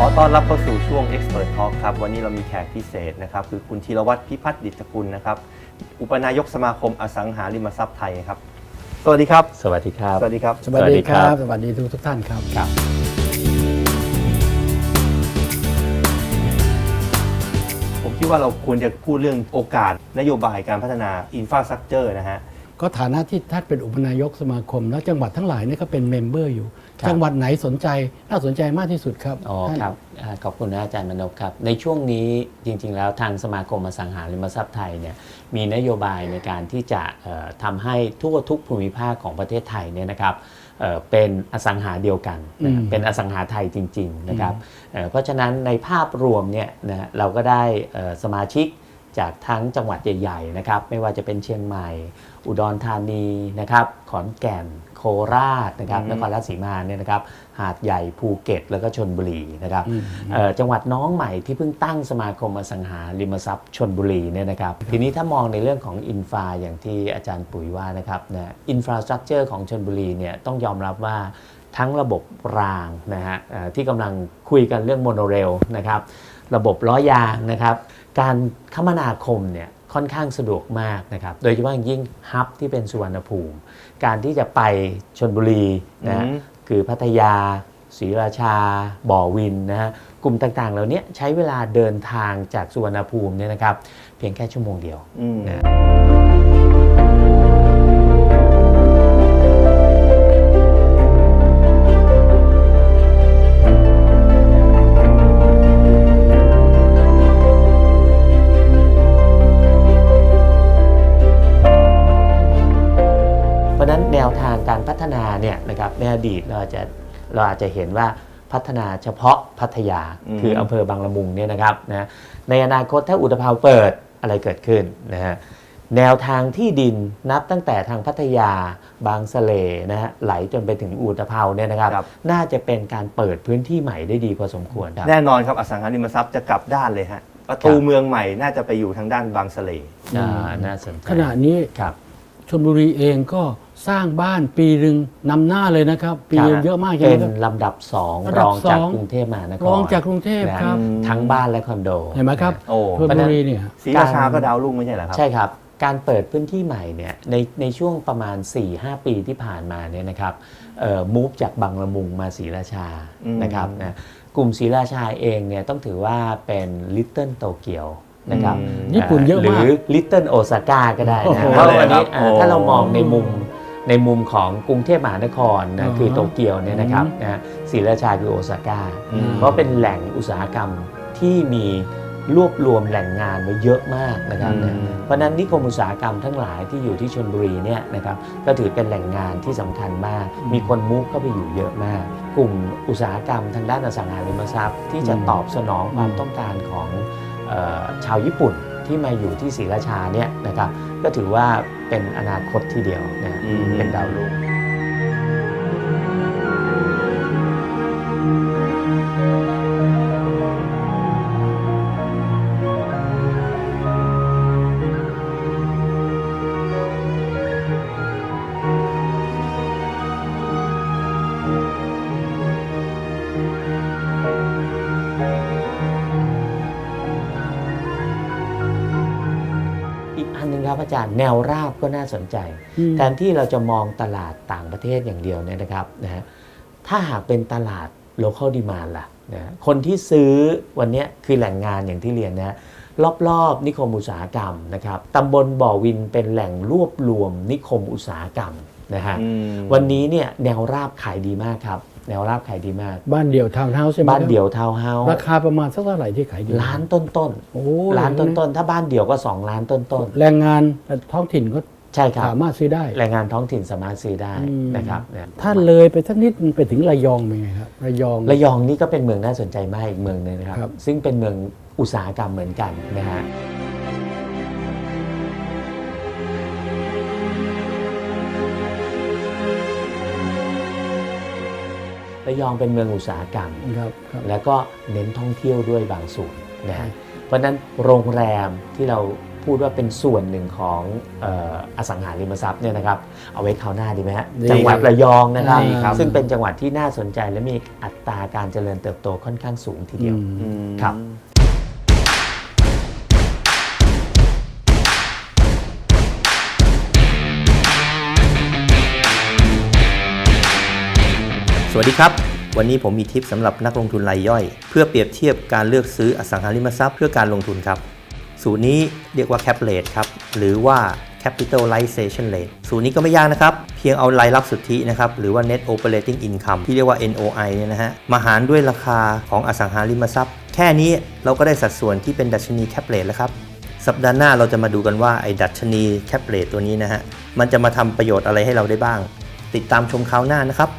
ขอต้อนรับเข้าสู่ช่วง Expert Talk ครับ วันนี้เรามีแขกพิเศษนะครับ คือคุณธีรวัตรพิพัฒน์ดิษฐกุลนะครับ อุปนายกสมาคมอสังหาริมทรัพย์ไทยครับ สวัสดีครับ สวัสดีครับ สวัสดีครับ สวัสดีครัสวัสดีครับบสวัสดีทุกทุกท่านครับครับ ผมคิดว่าเราควรจะพูดเรื่องโอกาสนโยบายการพัฒนาอินฟ a าส t ั c เจอร์นะฮะ ก็ฐานะที่ท่านเป็นอุปนายกสมาคม แล้วจังหวัดทั้งหลายเนี่ยก็เป็นเมมเบอร์อยู่ครับ จังหวัดไหนสนใจน่าสนใจมากที่สุดครับอ๋อท่านครับอ่าขอบคุณนะอาจารย์มนพครับ ในช่วงนี้จริง ๆ แล้วทางสมาคมอสังหาริมทรัพย์ไทยเนี่ยมีนโยบายในการที่จะเอ่อทำให้ทั่วทุกภูมิภาคของประเทศไทยเนี่ยนะครับเอ่อเป็นอสังหาเดียวกันนะอืมเป็นอสังหาไทยจริง ๆ นะครับเอ่อเพราะฉะนั้นในภาพรวมเนี่ยนะเราก็ได้เอ่อสมาชิก จากทั้งจังหวัดใหญ่ๆนะครับไม่ว่าจะเป็นเชียงใหม่ อุดรธานีนะครับขอนแก่นโคราชนะครับอืมนครราชสีมาเนี่ยนะครับหาดใหญ่ภูเก็ต แล้วก็ชนบุรีนะครับอืมเอ่อจังหวัดน้องใหม่ที่เพิ่งตั้งสมาคมอสังหาริมทรัพย์ชนบุรีเนี่ยนะครับทีนี้ถ้ามองในเรื่องของอินฟาอย่างที่อาจารย์ปุ๋ยว่านะครับนะอินฟราสตรักเจอร์ของชนบุรีเนี่ยต้องยอมรับว่าทั้งระบบรางนะฮะเอ่อที่กำลังคุยกันเรื่องโมโนเรลนะครับ ระบบล้อยางนะครับ การคมนาคมเนี่ยค่อนข้างสะดวกมากนะครับ โดยเฉพาะอย่างยิ่งฮับที่เป็นสุวรรณภูมิ การที่จะไปชนบุรีนะฮะอืมคือพัทยาศรีราชา บ่อวินนะฮะกลุ่มต่างๆ เหล่านี้ใช้เวลาเดินทางจากสุวรรณภูมิเนี่ยนะครับ เพียงแค่ชั่วโมงเดียวอืมนะเพราะฉะ นาเนี่ยนะครับในอดีตเราอาจจะเราอาจจะเห็นว่าพัฒนาเฉพาะพัทยาอืมคืออำเภอบางละมุงเนี่ยนะครับนะในอนาคตถ้าอุตภาวเปิดอะไรเกิดขึ้นนะฮะแนวทางที่ดินนับตั้งแต่ทางพัทยาบางสะเลนะฮะไหลจนไปถึงอุตภาวเนี่ยนะครับ ครับ น่าจะเป็นการเปิดพื้นที่ใหม่ได้ดีพอสมควรครับ แน่นอนครับอสังหาริมทรัพย์จะกลับด้านเลยฮะประตูเมืองใหม่น่าจะไปอยู่ทางด้านบางสะเล อ่าน่าสนใจขณะนี้ครับ ชลบุรีเองก็สร้างบ้านปีหนึ่งนำหน้าเลยนะครับ ปีหนึ่งครับเยอะมากใช่ไหเป็มนครับ ลำดับสองลำรดับองจากสองกรุงเทพมหานครรองจากกรุงเทพนะครับ ทั้งบ้านและคอนโด เห็นไหมครับโอ้ ชลบุรีเนี่ย ศรีราชาก็ดาวรุ่งไม่ใช่เหรอครับ ใช่ครับ การเปิดพื้นที่ใหม่เนี่ยในในช่วงประมาณ 4-5 ปีที่ผ่านมาเนี่ยนะครับเอ่อมูฟจากบางละมุงมาศรีราชาอืม นะครับนะกลุ่มศรีราชาเองเนี่ยต้องถือว่าเป็นลิตเติ้ลโตเกียว นะครับอืมญี่ปุ่นเยอะหรืมากอลิตเติ้ลโอซาก้าก็ได้โอ้นะโหเพราะวันนี้ครับอ่าโอ้ถ้าเรามองในมุมในมุมของกรุงเทพมหานครอ๋นะอคือโตเกียวเนี่ยนะครับอืมนะศรีราชาคือโอซาก้าอืมเพราะเป็นแหล่งอุตสาหกรรมที่มีรวบรวมแหล่งงานไว้เยอะมากนะครับอืมนะเพราะฉะนั้นนิคมอุตสาหกรรมทั้งหลายที่อยู่ที่ชนบุรีเนี่ยนะครับก็ถือเป็นแหล่งงานที่สำคัญมาก มีคนมุกเข้าไปอยู่เยอะมาก กลุ่มอุตสาหกรรมทางด้านอสังหาริมทรัพย์ ที่จะตอบสนองความต้องการของเออ ชาวญี่ปุ่นที่มาอยู่ที่ศรีราชาเนี่ยนะครับก็ถือว่าเป็นอนาคตทีเดียวนะอืมเป็นดาวรุ่ง ครับอาจารย์แนวราบก็น่าสนใจอืมแทนที่เราจะมองตลาดต่างประเทศอย่างเดียวเนี่ยนะครับนะฮะถ้าหากเป็นตลาด local demand ล่ะนะฮะคนที่ซื้อวันเนี้ยคือแหล่งงานอย่างที่เรียนนะฮะรอบๆนิคมอุตสาหกรรมนะครับตำบลบ่อวินเป็นแหล่งรวบรวมนิคมอุตสาหกรรมนะฮะอืมวันนี้เนี่ยแนวราบขายดีมากครับ แนวราบขายดีมาก บ้านเดี่ยวทาวน์เฮาส์ใช่ไหมบ้านครับเดี่ยวทาวน์เฮาส์ราคาประมาณสักเท่าไหร่ที่ขายดีล้านต้นโอ้ๆล้านต้นๆถ้าบ้านเดี่ยวก็ 2 ล้านต้นแรงงานท้องถิ่นก็ๆใช่ครับสามารถซื้อได้แรงงานท้องถิ่นสามารถซื้อได้อืมนะครับนะถ้าเลยไปสักนิดมันไปถึงระยองเป็นไงครับระยองระยองนี่ก็เป็นเมืองน่าสนใจมากอีกเมืองหนึงนะครับครับ ซึ่งเป็นเมืองอุตสาหกรรมเหมือนกันนะฮะ ระยองเป็นเมืองอุตสาหกรรม ครับครับ แล้วก็เน้นท่องเที่ยวด้วยบางส่วนนะฮะเพราะฉะนั้นโรงแรมที่เราพูดว่าเป็นส่วนหนึ่งของเอ่ออสังหาริมทรัพย์เนี่ยนะครับ เอาไว้คราวหน้าดีไหมฮะดีจังหวัดระยองนะครับ ดีครับ ซึ่งเป็นจังหวัดที่น่าสนใจและมีอัตราการเจริญเติบโตค่อนข้างสูงทีเดียว อืมอืมครับ วัสดีครับ วันนี้ผมมีทิปสำหรับนักลงทุนรายย่อย เพื่อเปรียบเทียบการเลือกซื้ออสังหาริมทรัพย์เพื่อการลงทุนครับ สูตรนี้เรียกว่า cap rate ครับ หรือว่า capitalization rate สูตรนี้ก็ไม่ยากนะครับ เพียงเอารายรับสุทธินะครับ หรือว่า net operating income ที่เรียกว่า NOI เนี่ยนะฮะ มาหารด้วยราคาของอสังหาริมทรัพย์ แค่นี้เราก็ได้สัดส่วนที่เป็นดัชนี cap rate แล้วครับ สัปดาห์หน้าเราจะมาดูกันว่าไอ้ดัชนี cap rate ตัวนี้นะฮะ มันจะมาทำประโยชน์อะไรให้เราได้บ้าง ติดตามชมคราวหน้านะครับ